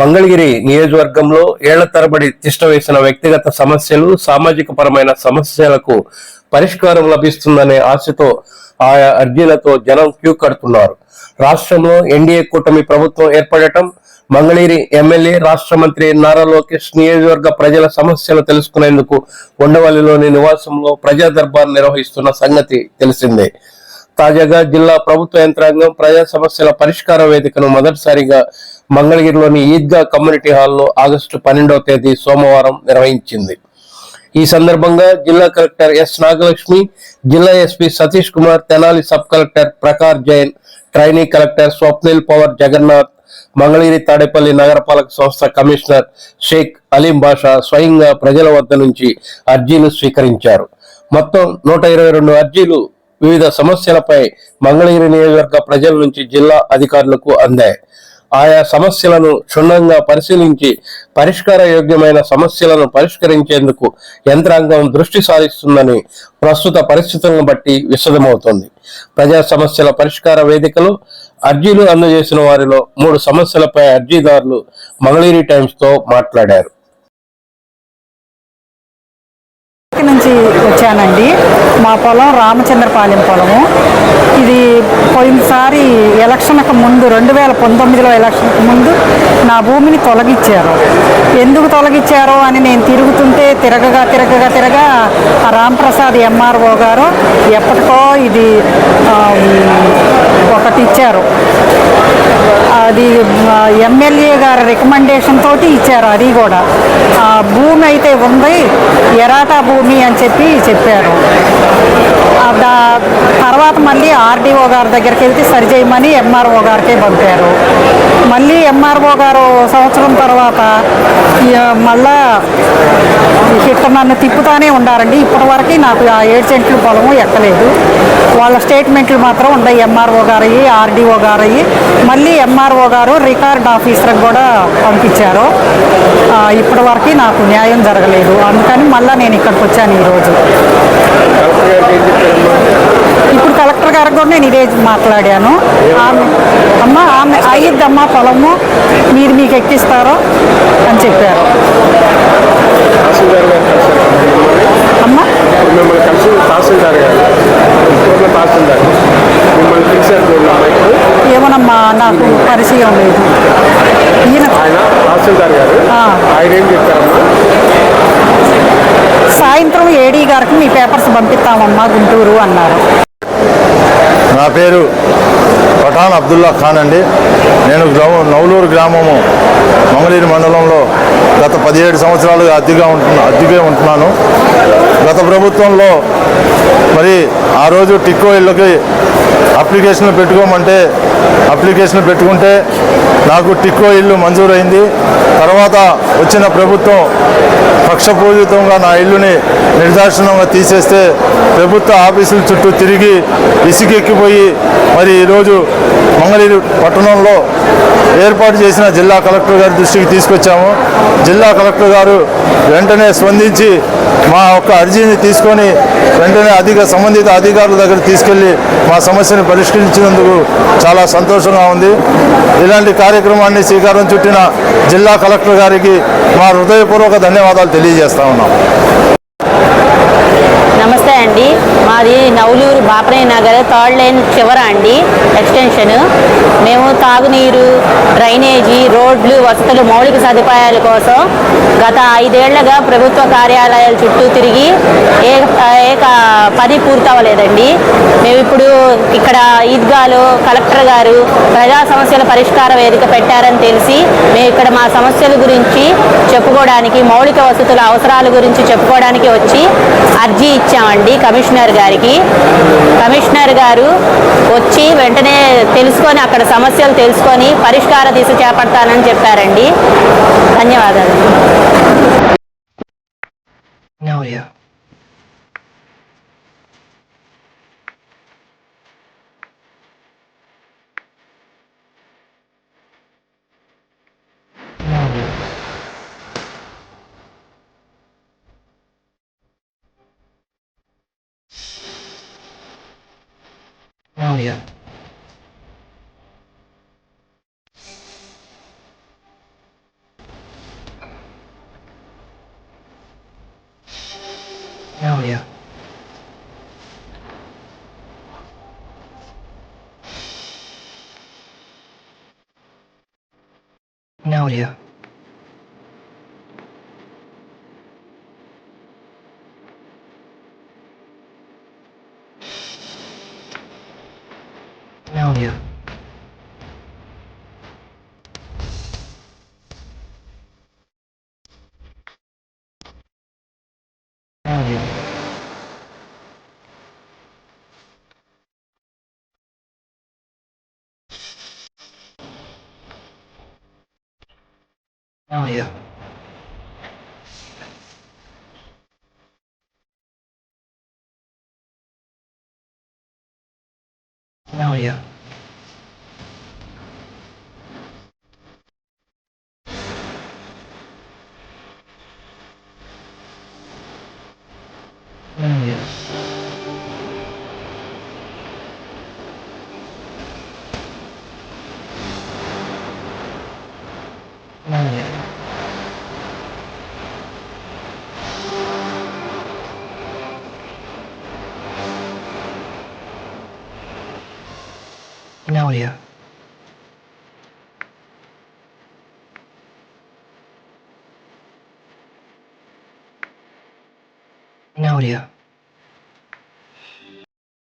మంగళగిరి నియోజకవర్గంలో ఏళ్ళ తరబడి తిష్టవేసిన వ్యక్తిగత సమస్యలు సామాజిక పరమైన సమస్యలకు పరిష్కారం లభిస్తుందనే ఆశతో ఆయా అర్జీలతో జనం క్యూ కడుతున్నారు. రాష్ట్రంలో ఎన్డీఏ కూటమి ప్రభుత్వం ఏర్పడటం మంగళగిరి ఎమ్మెల్యే రాష్ట్ర మంత్రి నారా లోకేష్ నియోజకవర్గ ప్రజల సమస్యలు తెలుసుకునేందుకు ఉండవల్లిలోని నివాసంలో ప్రజా దర్బార్ నిర్వహిస్తున్న సంగతి తెలిసిందే. తాజాగా జిల్లా ప్రభుత్వ యంత్రాంగం ప్రజా సమస్యల పరిష్కార వేదికను మొదటిసారిగా మంగళగిరిలోని ఈద్గా కమ్యూనిటీ హాల్లో ఆగస్టు పన్నెండవ తేదీ సోమవారం నిర్వహించింది. ఈ సందర్భంగా జిల్లా కలెక్టర్ ఎస్ నాగలక్ష్మి జిల్లా SP Satish Kumar Tenali sub collector Prakhar Jain trainee collector Swapnil Pawar Jagannath Mangalagiri Tadepalli నగరపాలక సంస్థ కమిషనర్ షేక్ అలీం బాషా స్వయంగా ప్రజల వద్ద నుంచి అర్జీలు స్వీకరించారు. మొత్తం నూట ఇరవై రెండు అర్జీలు వివిధ సమస్యలపై మంగళగిరి నియోజకవర్గ ప్రజల నుంచి జిల్లా అధికారులకు అందాయి. ఆయా సమస్యలను క్షుణ్ణంగా పరిశీలించి పరిష్కార యోగ్యమైన సమస్యలను పరిష్కరించేందుకు యంత్రాంగం దృష్టి సారిస్తుందని ప్రస్తుత పరిస్థితులను బట్టి విశదమవుతోంది. ప్రజా సమస్యల పరిష్కార వేదికలు అర్జీలు అందజేసిన వారిలో మూడు సమస్యలపై అర్జీదారులు మంగళగిరి టైమ్స్తో మాట్లాడారు. మాట్లాడారు నుంచి వచ్చానండి. మా పొలం రామచంద్రపాలెం పొలము. ఇది పోయినసారి ఎలక్షన్కు ముందు రెండు వేల పంతొమ్మిదిలో ఎలక్షన్కు ముందు నా భూమిని తొలగించారు ఎందుకు తొలగించారో అని నేను తిరుగుతుంటే తిరగగా తిరగగా తిరగా ఆ రాంప్రసాద్ ఎంఆర్ఓ గారు ఎప్పటికో ఇది ఒకటి ఇచ్చారు. అది ఎమ్మెల్యే గారి రికమెండేషన్ తోటి ఇచ్చారు అది కూడా. ఆ భూమి అయితే ఉంది ఎరాటా భూమి అని చెప్పి చెప్పారు. దా- తర్వాత మళ్ళీ ఆర్డీఓ గారి దగ్గరికి వెళ్తే సరి చేయమని ఎంఆర్ఓ గారికే పంపారు. మళ్ళీ ఎంఆర్ఓ గారు సంవత్సరం తర్వాత మళ్ళా ఇక్కడ నన్ను తిప్పుతానే ఉండారండి. ఇప్పటివరకు నాకు ఆ ఏడు సెంట్లు పొలము ఎక్కలేదు. వాళ్ళ స్టేట్మెంట్లు మాత్రం ఉన్నాయి ఎంఆర్ఓ గారయ్యి ఆర్డీఓ గారయ్యి మళ్ళీ ఎంఆర్ఓ గారు రికార్డ్ ఆఫీసర్కి కూడా పంపించారు. ఆ, ఇప్పటి వరకు నాకు న్యాయం జరగలేదు. అందుకని మళ్ళీ నేను ఇక్కడికి వచ్చాను ఈరోజు ఇప్పుడు కలెక్టర్ గారికి కూడా నేను ఇదే మాట్లాడాను. ఆమె అయ్యిద్దమ్మా పొలము. మీరు మీకు ఎక్కిస్తారో అని చెప్పారు. అమ్మ? మిమ్మల్ని కలిసి తహసీల్దార్ గారు తహసీల్దార్ మిమ్మల్ని పిలిచారు ఏమోనమ్మా నాకు పరిచయం లేదు. ఈయన ఆయన తహసీల్దార్ గారు. ఆ. ఆయన ఏం చెప్పారమ్మా? సాయంత్రం ఏడీ గారికి మీ పేపర్స్ పంపిస్తామమ్మా గుంటూరు అన్నారు. నా పేరు పఠాన్ అబ్దుల్లా ఖాన్ అండి. నేను నవలూరు గ్రామము మంగళీరు మండలంలో గత పదిహేడు సంవత్సరాలుగా అద్దెగా ఉంటున్నా అద్దెగా ఉంటున్నాను. గత ప్రభుత్వంలో మరి ఆ రోజు టిక్కో ఇళ్ళకి అప్లికేషన్లు పెట్టుకోమంటే అప్లికేషన్లు పెట్టుకుంటే నాకు టిక్కో ఇల్లు మంజూరైంది. తర్వాత వచ్చిన ప్రభుత్వం పక్షపూరితంగా నా ఇల్లుని నిర్దాక్షిణంగా తీసేస్తే ప్రభుత్వ ఆఫీసుల చుట్టూ తిరిగి ఇసుకెక్కిపోయి మరి ఈరోజు మంగళగిరి పట్టణంలో ఏర్పాటు చేసిన జిల్లా కలెక్టర్ గారి దృష్టికి తీసుకొచ్చాము. జిల్లా కలెక్టర్ గారు వెంటనే స్పందించి మా యొక్క అర్జీని తీసుకొని వెంటనే అధిక సంబంధిత అధికారుల దగ్గర తీసుకెళ్ళి మా సమస్యను పరిష్కరించినందుకు చాలా సంతోషంగా ఉంది. ఇలాంటి కార్యక్రమాన్ని శ్రీకారం చుట్టిన జిల్లా కలెక్టర్ గారికి మా హృదయపూర్వక ధన్యవాదాలు తెలియజేస్తా ఉన్నాం. నమస్తే అండి. మాది నవలూరు బాపనయ్య నగర్ థర్డ్ లైన్ చివర అండి ఎక్స్టెన్షన్. మేము తాగునీరు డ్రైనేజీ రోడ్లు వసతులు మౌలిక సదుపాయాల కోసం గత ఐదేళ్ళుగా ప్రభుత్వ కార్యాలయాల చుట్టూ తిరిగి ఏ ఏక పని పూర్తవ్వలేదండి మేము ఇప్పుడు ఇక్కడ ఈద్గాలో కలెక్టర్ గారు ప్రజా సమస్యల పరిష్కార వేదిక పెట్టారని తెలిసి మేము ఇక్కడ మా సమస్యల గురించి చెప్పుకోవడానికి మౌలిక వసతుల అవసరాల గురించి చెప్పుకోవడానికి వచ్చి అర్జీ ఇచ్చామండి కమిషనర్ గారికి కమిషనర్ గారు వచ్చి వెంటనే తెలుసుకొని అక్కడ సమస్యలు తెలుసుకొని పరిష్కార దిశ చేపడతానని చెప్పారండి. ధన్యవాదాలు. 哪里啊？哪里啊？哪里啊？Oh you. Tell you. Tell yeah. earlier. Now here. Audio.